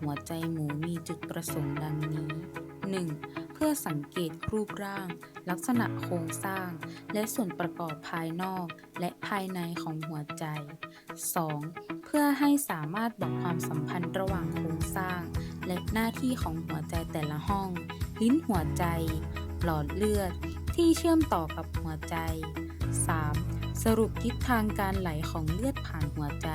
หัวใจหมูมีจุดประสงค์ดังนี้ 1. เพื่อสังเกตรูปร่าง ลักษณะโครงสร้าง และส่วนประกอบภายนอกและภายในของหัวใจ 2. เพื่อให้สามารถบอกความสัมพันธ์ระหว่างโครงสร้าง และหน้าที่ของหัวใจแต่ละห้อง ลิ้นหัวใจ หลอดเลือด ที่เชื่อมต่อกับหัวใจ 3. สรุปทิศทางการไหลของเลือดผ่านหัวใจ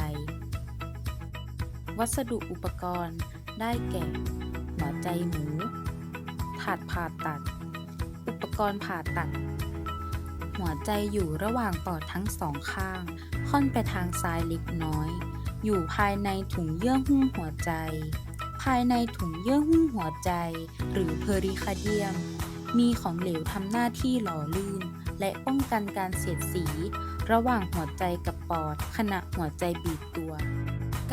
วัสดุอุปกรณ์ได้แก่หัวใจหมู ถาดผ่าตัด อุปกรณ์ผ่าตัด หัวใจอยู่ระหว่างปอดทั้งสองข้าง ค่อนไปทางซ้ายเล็กน้อย อยู่ภายในถุงเยื่อหุ้มหัวใจ ภายในถุงเยื่อหุ้มหัวใจ หรือเพอริคาเดียม มีของเหลวทำหน้าที่หล่อลื่น และป้องกันการเสียดสี ระหว่างหัวใจกับปอด ขณะหัวใจบีบตัว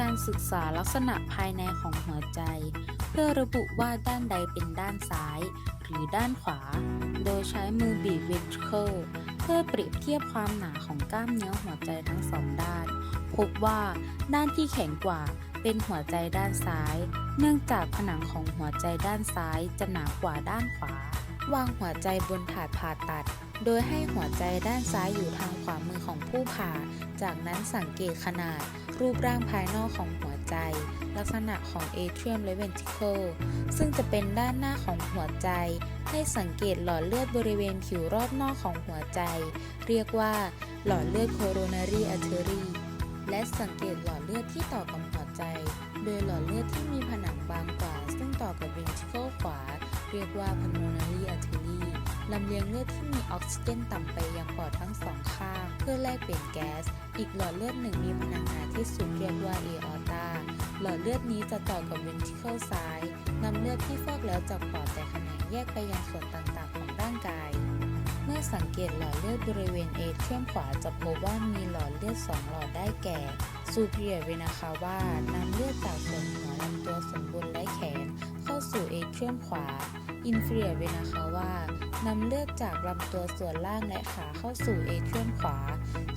การศึกษาลักษณะภายในของหัวใจ เพื่อระบุว่าด้านใดเป็นด้านซ้าย หรือด้านขวา โดยใช้มือบีบเวนทริเคิลเพื่อเปรียบเทียบความหนาของกล้ามเนื้อหัวใจทั้งสองด้าน พบว่าด้านที่แข็งกว่าเป็นหัวใจด้านซ้าย เนื่องจากผนังของหัวใจด้านซ้ายจะหนากว่าด้านขวา วางหัวใจบนถาดผ่าตัด โดยให้หัวใจด้านซ้ายอยู่ทางขวามือของผู้ผ่า จากนั้นสังเกตขนาด รูปร่างภายนอกของหัวใจ ลักษณะของเอเทรียมและเวนทิเคิลซึ่งจะเป็นด้านหน้าของหัวใจ ให้สังเกตหลอดเลือดบริเวณผิวรอบนอกของหัวใจ เรียกว่าหลอดเลือดโคโรนารีอาร์เทอรีและสังเกตหลอดเลือดที่ต่อกับหัวใจ โดยหลอดเลือดที่มีผนังบางกว่า ซึ่งต่อกับเวนทิเคิลขวา เรียกว่า pulmonary artery ลำเลียงเลือดที่มีออกซิเจนต่ำไปยังปอดทั้งสองข้าง เพื่อแลกเปลี่ยนแก๊ส อีกหลอดเลือดหนึ่งมีผนังหนาที่สุดเรียกว่า aorta หลอดเลือดนี้จะต่อกับ ventricle ซ้ายนำเลือดที่ฟอกแล้วจากปอดแต่แขนงแยกไปยังส่วนต่างๆของร่างกาย เมื่อสังเกตหลอดเลือดบริเวณเอเทรียมขวาจะพบว่ามีหลอดเลือดสองหลอดได้แก่ superior vena cava นำเลือดจากส่วนหัวลำตัวสมบูรณ์และแขน เข้าสู่เอเทรียมขวา inferior vena cava นำเลือดจากลำตัวส่วนล่างและขาเข้าสู่เอเทรียมขวา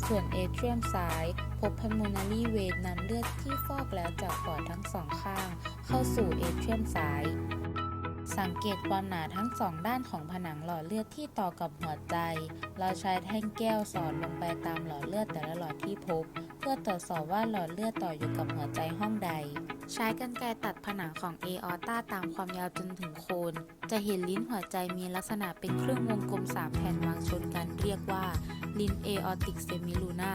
ส่วนเอเทรียมซ้าย พบ pulmonary vein นำเลือดที่ฟอกแล้วจากปอดทั้งสองข้าง เข้าสู่เอเทรียมซ้าย สังเกตความหนาทั้งสองด้านของผนังหลอดเลือดที่ต่อกับหัวใจ เราใช้แท่งแก้วสอดลงไปตามหลอดเลือดแต่ละหลอดที่พบ เพื่อตรวจสอบว่าหลอดเลือดต่ออยู่กับหัวใจห้องใด ใช้กรรไกรตัดผนังของเอออต้าตามความยาวจนถึงโคน จะเห็นลิ้นหัวใจมีลักษณะเป็นเครื่องวงกลม3แผ่นวางชนกันเรียกว่า ลิ้นเอออติกเซมิลูนา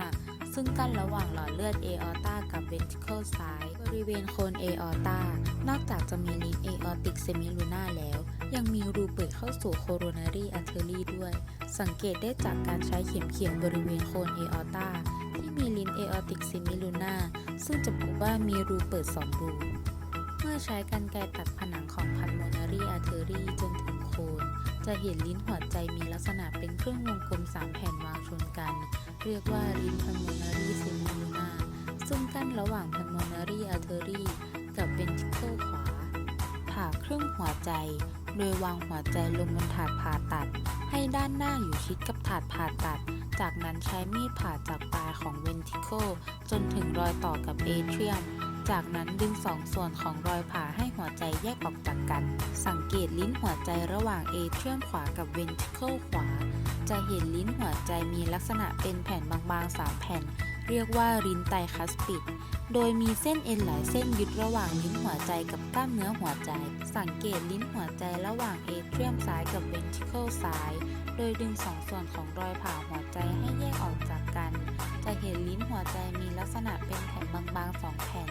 ซึ่งกั้นระหว่างหลอดเลือดเอออตากับเวนทิเคิลซ้าย บริเวณโคนเอออตานอกจากจะมีลิ้นเอออติกเซมิลูนาแล้ว ยังมีรูเปิดเข้าสู่โคโรนารีอั r เทอรีด้วย สังเกตได้จากการใช้เข็มเขียนบริเวณโคนเอออตาที่มีลิ้นเอออติกเซมิลูนาซึ่งจะพบว่ามีรูเปิด2รูเมื่อใช้กรรไกรตัดผนังของ pulmonary artery จนถึงโคน จะเห็นลิ้นหัวใจมีลักษณะเป็นเครื่องวงกลม3แผ่นวางชนกัน เรียกว่าลิ้น pulmonary semiluna ซึ่งกั้นระหว่าง pulmonary artery กับ ventricle ขวา ผ่าครึ่งหัวใจ โดยวางหัวใจลงบนถาดผ่าตัด ให้ด้านหน้าอยู่ชิดกับถาดผ่าตัด จากนั้นใช้มีดผ่าจากปลายของ ventricle จนถึงรอยต่อกับ atrium จากนั้นดึงสองส่วนของรอยผ่าให้หัวใจแยกออกจากกัน สังเกตลิ้นหัวใจระหว่างเอเทรียมขวากับเวนทริเคิลขวา จะเห็นลิ้นหัวใจมีลักษณะเป็นแผ่นบางๆ 3 แผ่น เรียกว่าลิ้นไตคัสปิด โดยมีเส้นเอ็นหลายเส้นยึดระหว่างลิ้นหัวใจกับกล้ามเนื้อหัวใจ สังเกตลิ้นหัวใจระหว่างเอเทรียมซ้ายกับเวนทริเคิลซ้าย โดยดึงสองส่วนของรอยผ่าหัวใจให้แยกออกจากกัน จะเห็นลิ้นหัวใจมีลักษณะเป็นแผ่นบางๆสองแผ่น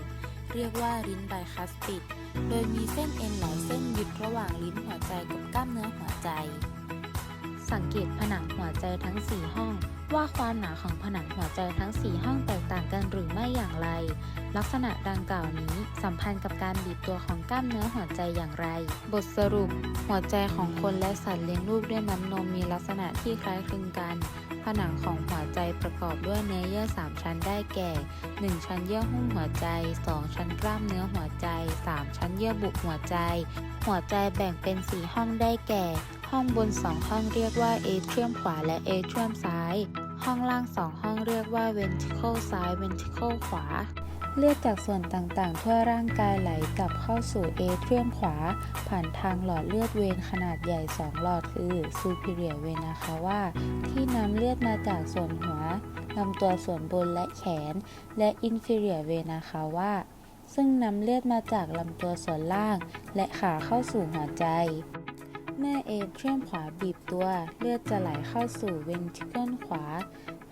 เรียกว่าลิ้นไบคัสปิด โดยมีเส้นเอ็นหลายเส้นยึดระหว่างลิ้นหัวใจกับกล้ามเนื้อหัวใจ สังเกตผนังหัวใจทั้ง 4 ห้อง ว่าความหนาของผนังหัวใจทั้ง 4 ห้องแตกต่างกันหรือไม่อย่างไร ลักษณะดังกล่าวนี้สัมพันธ์กับการบีบตัวของกล้ามเนื้อหัวใจอย่างไร บทสรุป หัวใจของคนและสัตว์เลี้ยงลูกด้วยน้ำนมมีลักษณะที่คล้ายคลึงกัน ผนังของหัวใจประกอบด้วยเนื้อเยื่อ 3 ชั้นได้แก่ 1 ชั้นเยื่อหุ้มหัวใจ 2 ชั้นกล้ามเนื้อหัวใจ 3 ชั้นเยื่อบุหัวใจ หัวใจแบ่งเป็น 4 ห้องได้แก่ ห้องบน 2 ห้องเรียกว่าเอเทรียมขวาและเอเทรียมซ้าย ห้องล่าง 2 ห้องเรียกว่าเวนทิเคิลซ้ายเวนทิเคิลขวา เลือดจากส่วนต่างๆ ทั่วร่างกายไหลกลับเข้าสู่เอเทรียมขวา ผ่านทางหลอดเลือดเวนขนาดใหญ่ 2 หลอดคือ superior vena cava ที่นำเลือดมาจากส่วนหัวลำตัวส่วนบนและแขน และ inferior vena cava ซึ่งนำเลือดมาจากลำตัวส่วนล่าง และขาเข้าสู่หัวใจ เมื่อเอเทรียมขวาบีบตัว เลือดจะไหลเข้าสู่เวนทิเกิลขวา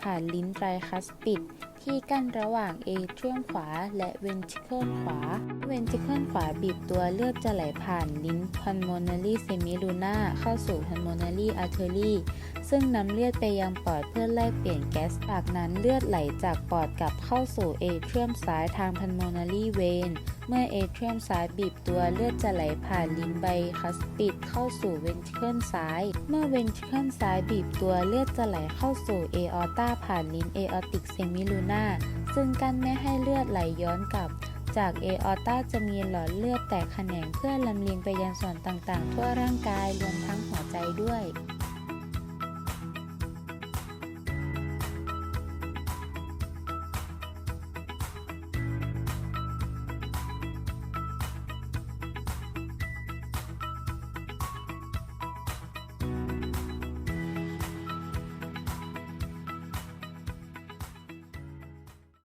ผ่านลิ้นไตรคัสปิด ที่กั้นระหว่างเอเทรียมขวาและเวนทิเคิลขวา เวนทิเคิลขวาบีบตัวเลือดจะไหลผ่านลิ้นพันโมนารีเซมิลูน่าเข้าสู่พันโมนารีอาร์เทอรี่ซึ่งนำเลือดไปยังปอดเพื่อแลกเปลี่ยนแก๊ส จากนั้นเลือดไหลจากปอดกลับเข้าสู่เอเทรียมซ้ายทางพันโมนารีเวนเมื่อเอเทรียมซ้ายบีบตัวเลือดจะไหลผ่านลิ้นไบคัสปิดเข้าสู่เวนทิเคิลซ้าย เมื่อเวนทิเคิลซ้ายบีบตัวเลือดจะไหลเข้าสู่เอออต้าผ่านลิ้นเอออติกเซมิลูนาซึ่งกั้นไม่ให้เลือดไหลย้อนกลับ จากเอออต้าจะมีหลอดเลือดแตกแขนงเพื่อลำเลียงไปยังส่วนต่างๆ ทั่วร่างกายรวมทั้งหัวใจด้วย